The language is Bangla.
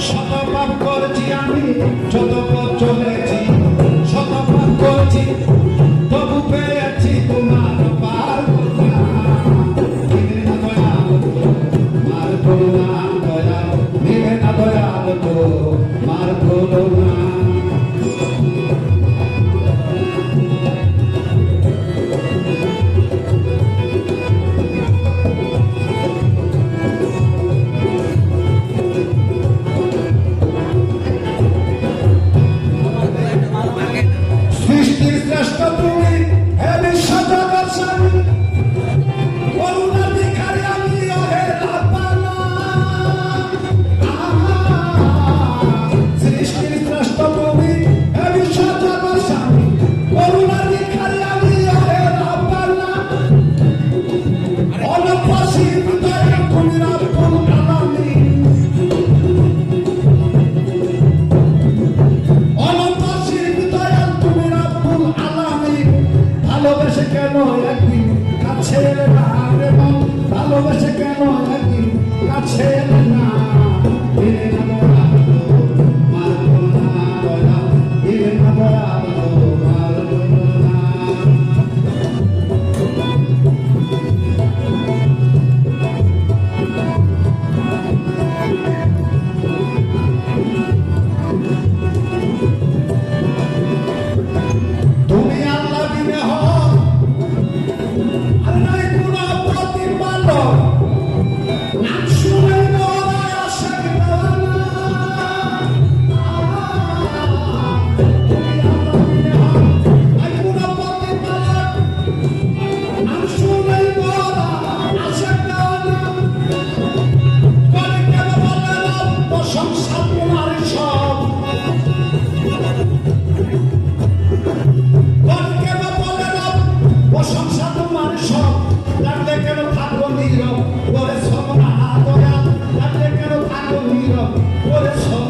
শত পাপ করছি আমি। যত কেন একদিন কাছে ভালোবাসে কেন জীবনে কোনো অপরাধীর মা নয় ওরে সমরা দয়া তাতে কেন থাকো নীরব? ওরে সমরা